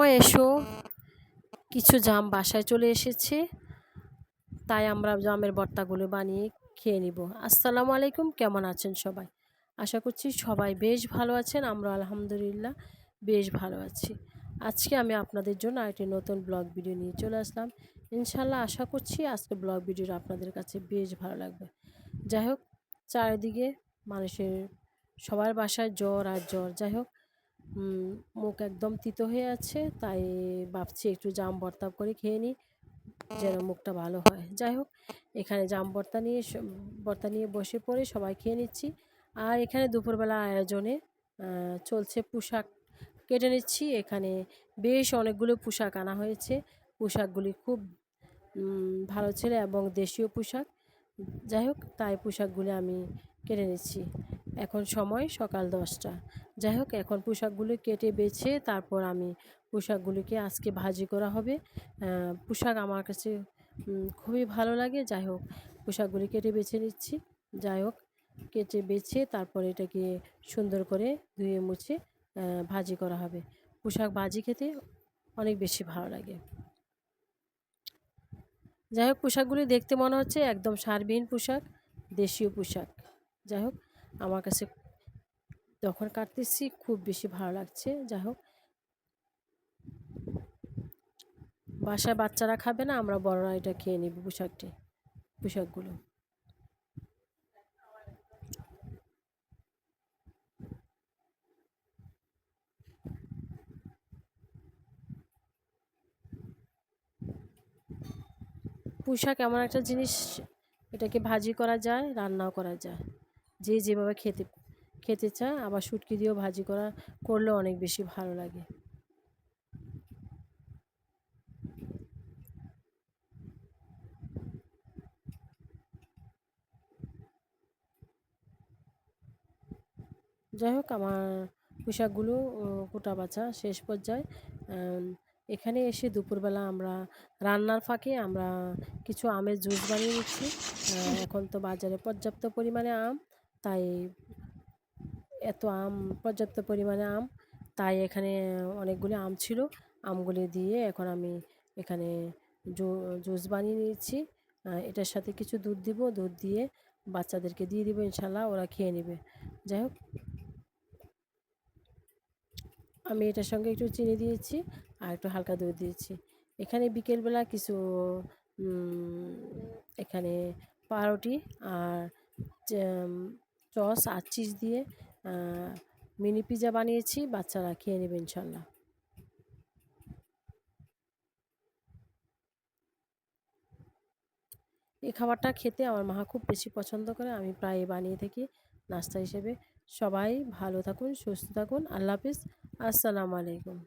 সময় এসো। কিছু জাম বাসায় চলে এসেছে। তাই আমরা জামের বর্তাগুলো বানিয়ে খেয়ে নিব। আসসালামু আলাইকুম, কেমন আছেন সবাই? আশা করছি সবাই বেশ ভালো আছেন আমরা আলহামদুলিল্লাহ বেশ ভালো আছি। আজকে আমি আপনাদের জন্য একটি নতুন ব্লগ ভিডিও নিয়ে চলে আসলাম। ইনশাল্লাহ আশা করছি আজকে ব্লগ ভিডিওটা আপনাদের কাছে বেশ ভালো লাগবে। যাই হোক, চারিদিকে মানুষের, সবার বাসায় জ্বর আর জ্বর। যাই হোক মুখ একদম তিতো হয়ে আছে, তাই ভাবছি একটু জাম ভর্তা করে খেয়ে নিই, যেন মুখটা ভালো হয়। যাই হোক, এখানে জাম ভর্তা নিয়ে ভর্তা নিয়ে বসে পড়ে সবাই খেয়ে নিচ্ছি। আর এখানে দুপুরবেলা আয়োজনে চলছে পোশাক কেটে নিচ্ছি। এখানে বেশ অনেকগুলো পোশাক আনা হয়েছে। পোশাকগুলি খুব ভালো ছিল এবং দেশীয় পোশাক। যাই হোক, তাই পোশাকগুলি আমি কেটে নিচ্ছি। এখন সময় সকাল দশটা। যাই হোক, এখন পোশাকগুলি কেটে বেছে তারপর আমি পোশাকগুলিকে আজকে ভাজি করা হবে। পোশাক আমার কাছে খুবই ভালো লাগে। যাই হোক, পোশাকগুলি কেটে বেছে নিচ্ছি। যাই হোক, কেটে বেছে তারপর এটাকে সুন্দর করে ধুয়ে মুছে ভাজি করা হবে। পোশাক ভাজি খেতে অনেক বেশি ভালো লাগে। যাই হোক, পোশাকগুলি দেখতে মনে হচ্ছে একদম সারবিহীন পোশাক, দেশীয় পোশাক। যাই হোক আমার কাছে যখন কাটতেছি, খুব বেশি ভালো লাগছে। যাই হোক। বাসায় বাচ্চারা খাবে না, আমরা বড়রা এটা খেয়ে নিব পোশাকটি, পোশাকগুলো। পোশাক এমন একটা জিনিস, এটাকে ভাজি করা যায়, রান্নাও করা যায়। যে যেভাবে খেতে খেতে চায়, আবার শুটকি দিয়েও ভাজি করা করলে অনেক বেশি ভালো লাগে। যাই হোক, আমার পোশাকগুলো কোটা বাছা, শেষ পর্যায়ে এখানে এসে দুপুরবেলা আমরা রান্নার ফাঁকে আমরা কিছু আমের জুস বানিয়ে নিচ্ছি। এখন তো বাজারে পর্যাপ্ত পরিমাণে আম। তাই এত আম, পর্যাপ্ত পরিমাণে আম, তাই এখানে অনেকগুলি আম ছিল। আমগুলি দিয়ে এখন আমি এখানে জুস বানিয়ে নিয়েছি। এটার সাথে কিছু দুধ দিব। দুধ দিয়ে বাচ্চাদেরকে দিয়ে দিব ইনশাল্লাহ, ওরা খেয়ে নেবে। যাই হোক। আমি এটার সঙ্গে একটু চিনি দিয়েছি আর একটু হালকা দুধ দিয়েছি। এখানে বিকেলবেলা কিছু এখানে পাউরুটি আর চস আর চিজ দিয়ে মিনি পিজা বানিয়েছি, বাচ্চারা খেয়ে নেবে ইনশাল্লাহ। এই খাবারটা খেতে আমার মা খুব বেশি পছন্দ করে, আমি প্রায় বানিয়ে থাকি নাস্তা হিসেবে। সবাই ভালো থাকুন, সুস্থ থাকুন, আল্লাহ হাফিজ, আসসালামু আলাইকুম।